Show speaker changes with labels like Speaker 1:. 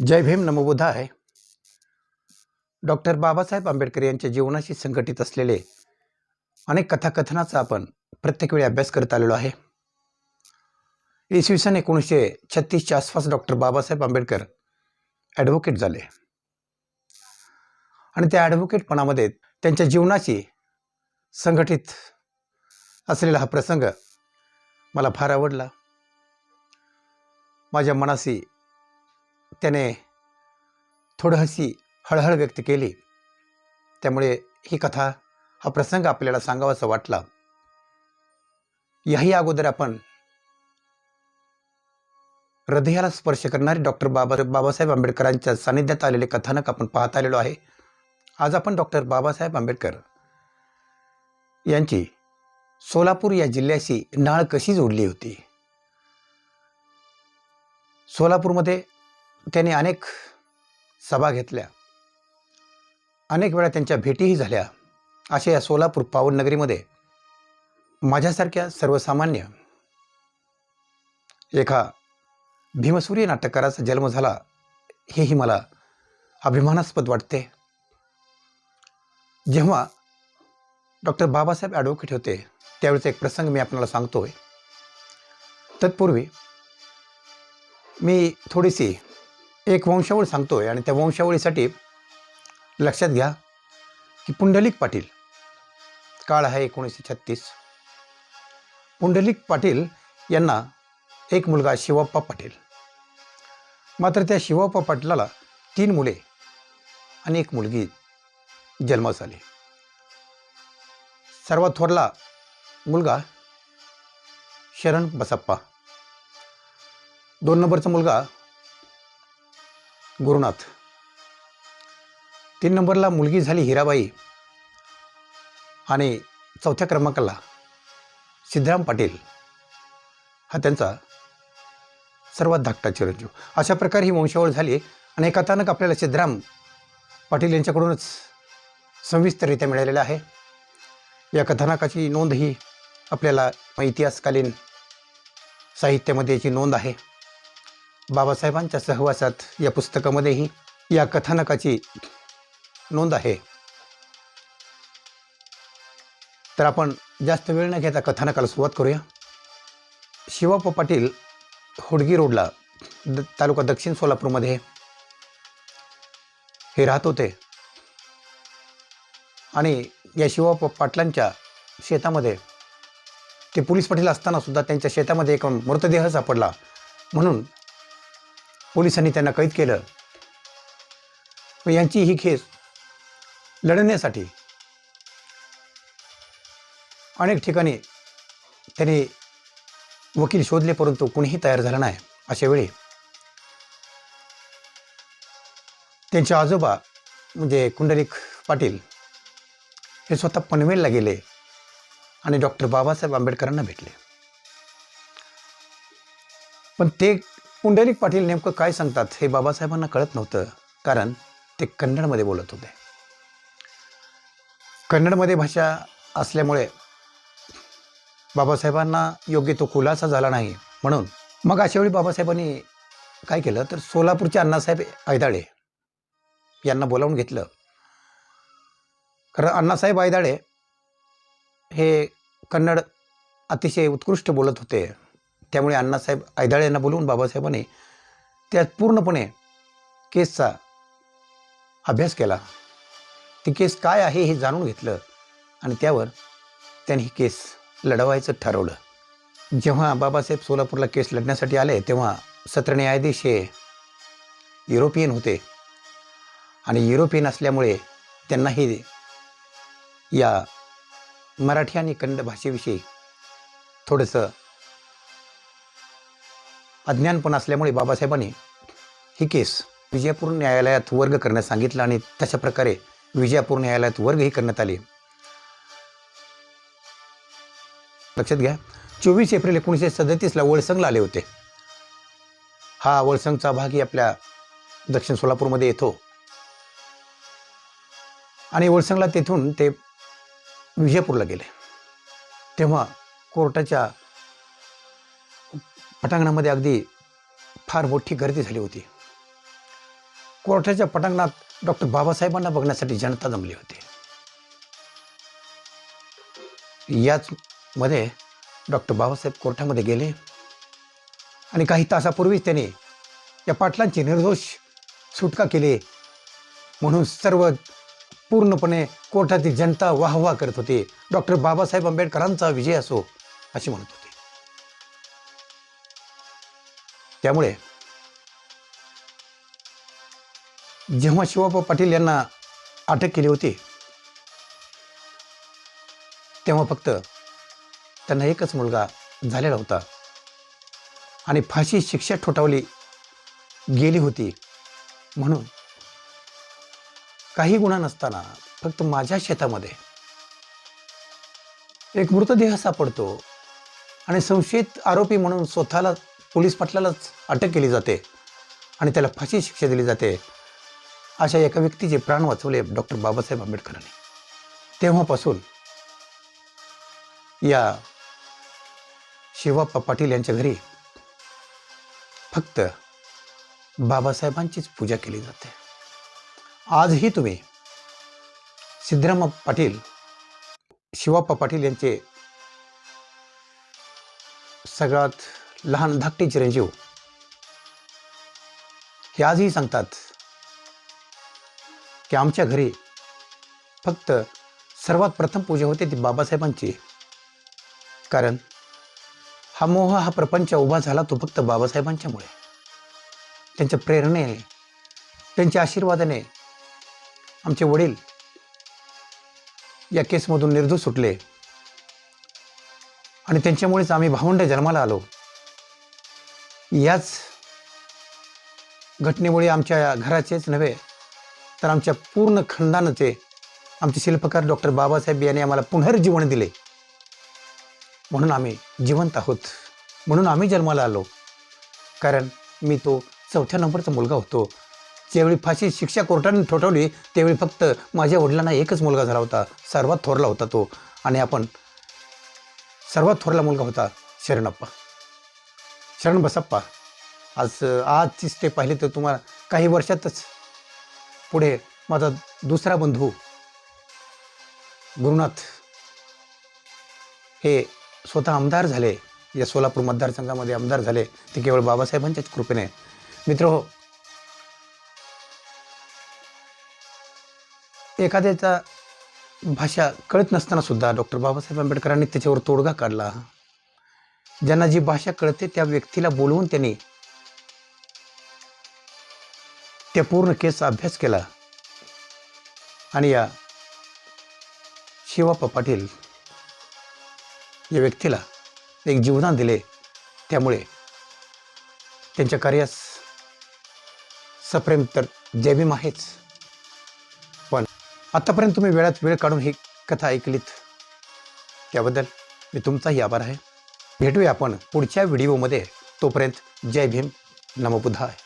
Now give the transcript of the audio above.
Speaker 1: जय भीम आहे. डॉक्टर बाबासाहेब आंबेडकर यांच्या जीवनाशी संघटित असलेले अनेक कथाकथनाचा आपण प्रत्येक वेळी अभ्यास करत आलेलो आहे. इसवी सन एकोणीसशे छत्तीसच्या आसपास डॉक्टर बाबासाहेब आंबेडकर ॲडव्होकेट झाले. आणि त्या ॲडव्होकेटपणामध्ये त्यांच्या जीवनाशी संघटित असलेला हा प्रसंग मला फार आवडला. माझ्या मनाशी त्याने थोडं हळहळ व्यक्त केली. त्यामुळे ही कथा हा प्रसंग आपल्याला सांगावासा वाटला. याही अगोदर आपण हृदयाला स्पर्श करणारे डॉक्टर बाबा बाबासाहेब आंबेडकरांच्या सानिध्यात आलेले कथानक आपण पाहत आलेलो आहे. आज आपण डॉक्टर बाबासाहेब आंबेडकर यांची सोलापूर या जिल्ह्याशी नाळ कशी जोडली होती? सोलापूरमध्ये त्यांनी अनेक सभा घेतल्या. अनेक वेळा त्यांच्या भेटीही झाल्या. अशा या सोलापूर पावन नगरीमध्ये माझ्यासारख्या सर्वसामान्य एका भीमसूर्य नाटककाराचा जन्म झाला हेही मला अभिमानास्पद वाटते. जेव्हा डॉक्टर बाबासाहेब ॲडव्होकेट होते त्यावेळेचा एक प्रसंग मी आपल्याला सांगतोय. तत्पूर्वी मी थोडीशी एक वंशावळ सांगतोय आणि त्या वंशावळीसाठी लक्षात घ्या की पुंडलिक पाटील काळ आहे एकोणीसशे छत्तीस. पुंडलिक पाटील यांना एक मुलगा शिवप्पा पाटील. मात्र त्या शिवाप्पा पाटलाला तीन मुले आणि एक मुलगी जन्मास आली सर्वात थोरला मुलगा शरण बसप्पा. दोन नंबरचा मुलगा गुरुनाथ. तीन नंबरला मुलगी झाली हिराबाई आणि चौथ्या क्रमांकाला सिद्धराम पाटील. हा त्यांचा सर्वात धाकटा चिरंजीव. अशा प्रकारे ही वंशावळ झाली आणि कथानक आपल्याला सिद्धराम पाटील यांच्याकडूनच संविस्तररित्या मिळालेलं आहे. या कथानकाची नोंद ही आपल्याला इतिहासकालीन साहित्यामध्ये याची नोंद आहे. बाबासाहेबांच्या सहवासात या पुस्तकामध्येही या कथानकाची नोंद आहे. तर आपण जास्त वेळ न घेता कथानकाला सुरुवात करूया. शिवाप पाटील होडगी रोडला द तालुका दक्षिण सोलापूरमध्ये हे राहत होते. आणि या शिवाप पाटलांच्या शेतामध्ये ते पोलीस पाटील असताना सुद्धा त्यांच्या शेतामध्ये एक मृतदेह सापडला. म्हणून पोलिसांनी त्यांना कैद केलं. व यांची ही खेस लढण्यासाठी अनेक ठिकाणी त्यांनी वकील शोधले परंतु कुणीही तयार झाला नाही अशा वेळी. त्यांचे आजोबा म्हणजे कुंडलिक पाटील हे स्वतः पनवेलला गेले आणि डॉक्टर बाबासाहेब आंबेडकरांना भेटले. पण ते पुंडलिक पाटील नेमकं काय सांगतात हे बाबासाहेबांना कळत नव्हतं कारण ते कन्नडमध्ये बोलत होते. कन्नडमध्ये भाषा असल्यामुळे बाबासाहेबांना योग्य तो खुलासा झाला नाही. म्हणून मग अशा वेळी बाबासाहेबांनी काय केलं तर सोलापूरचे अण्णासाहेब ऐदाळे यांना बोलावून घेतलं. कारण अण्णासाहेब ऐदाळे हे कन्नड अतिशय उत्कृष्ट बोलत होते. त्यामुळे अण्णासाहेब ऐदाळे यांना बोलवून बाबासाहेबांनी त्यात पूर्णपणे केसचा अभ्यास केला. ती केस काय आहे हे जाणून घेतलं आणि त्यावर त्यांनी ही केस लढवायचं ठरवलं. जेव्हा बाबासाहेब सोलापूरला केस लढण्यासाठी आले तेव्हा सत्र न्यायाधीश हे युरोपियन होते. आणि युरोपियन असल्यामुळे त्यांनाही या मराठी आणि कन्नड भाषेविषयी थोडंसं अज्ञानपण असल्यामुळे बाबासाहेबांनी ही केस विजयपूर न्यायालयात वर्ग करण्यास सांगितलं आणि तशा प्रकारे विजयापूर न्यायालयात वर्गही करण्यात आले. लक्षात घ्या चोवीस एप्रिल एकोणीसशे सदतीसला वळसंगला आले होते. हा वळसंगचा भागही आपल्या दक्षिण सोलापूरमध्ये येतो. आणि वळसंगला तेथून ते विजयपूरला गेले. तेव्हा कोर्टाच्या पटांगणामध्ये अगदी फार मोठी गर्दी झाली होती. कोर्टाच्या पटांगणात डॉक्टर बाबासाहेबांना बघण्यासाठी जनता जमली होती. याच मध्ये डॉक्टर बाबासाहेब कोर्टामध्ये गेले आणि काही तासापूर्वीच त्यांनी या पाटलांची निर्दोष सुटका केली म्हणून सर्व पूर्णपणे कोर्टातील जनता वाह वाह करत होती. डॉक्टर बाबासाहेब आंबेडकरांचा विजय असो अशी म्हणत होती. त्यामुळे जेव्हा शिवाबा पाटील यांना अटक केली होती तेव्हा फक्त त्यांना एकच मुलगा झालेला होता. आणि फाशी शिक्षा ठोठावली गेली होती म्हणून काही गुन्हा नसताना फक्त माझ्या शेतामध्ये एक मृतदेह सापडतो आणि संशयित आरोपी म्हणून स्वतःला पोलीस पाटलालाच अटक केली जाते आणि त्याला फाशी शिक्षा दिली जाते अशा एका व्यक्तीचे प्राण वाचवले डॉक्टर बाबासाहेब आंबेडकरांनी. तेव्हापासून या शिवाप्पा पाटील यांच्या घरी फक्त बाबासाहेबांचीच पूजा केली जाते. आजही तुम्ही सिद्धराम पाटील शिवाप्पा पाटील यांचे सगळ्यात लहान धाकटे चिरंजीव. हे आजही सांगतात की आमच्या घरी फक्त सर्वात प्रथम पूजा होते ती बाबासाहेबांची. कारण हा मोह हा प्रपंच उभा झाला तो फक्त बाबासाहेबांच्यामुळे. त्यांच्या प्रेरणेने त्यांच्या आशीर्वादाने आमचे वडील या केसमधून निर्दोष सुटले. आणि त्यांच्यामुळेच आम्ही भावंड जन्माला आलो. याच घटनेमुळे आमच्या घराचेच नव्हे तर आमच्या पूर्ण खंडानाचे आमचे शिल्पकार डॉक्टर बाबासाहेब यांनी आम्हाला पुनर्जीवन दिले. म्हणून आम्ही जिवंत आहोत. म्हणून आम्ही जन्माला आलो. कारण मी तो चौथ्या नंबरचा मुलगा होतो. ज्यावेळी फाशी शिक्षा कोर्टाने ठोठवली त्यावेळी फक्त माझ्या वडिलांना एकच मुलगा झाला होता सर्वात थोरला होता तो. आणि आपण सर्वात थोरला मुलगा होता शरणप्पा. शरण बसप्पा. आज आजची स्टेप पाहिले तर तुम्हाला काही वर्षातच पुढे माझा दुसरा बंधू गुरुनाथ हे स्वतः आमदार झाले. या सोलापूर मतदारसंघामध्ये आमदार झाले. ते केवळ बाबासाहेबांच्याच कृपेने. मित्र हो एखाद्याचा भाषा कळत नसताना सुद्धा डॉक्टर बाबासाहेब आंबेडकरांनी त्याच्यावर तोडगा काढला. ज्यांना जी भाषा कळते त्या व्यक्तीला बोलवून त्यांनी त्या पूर्ण केसचा अभ्यास केला. आणि या शिवाप्पा पाटील या व्यक्तीला एक जीवदान दिले. त्यामुळे त्यांच्या कार्यास सप्रेम तर जय भीम आहेच. पण आतापर्यंत तुम्ही वेळात वेळ काढून ही कथा ऐकलीत. त्याबद्दल मी तुमचाही आभार आहे. भेटूया आपण पुढच्या व्हिडिओमध्ये. तोपर्यंत जय भीम. नमबुद्धाय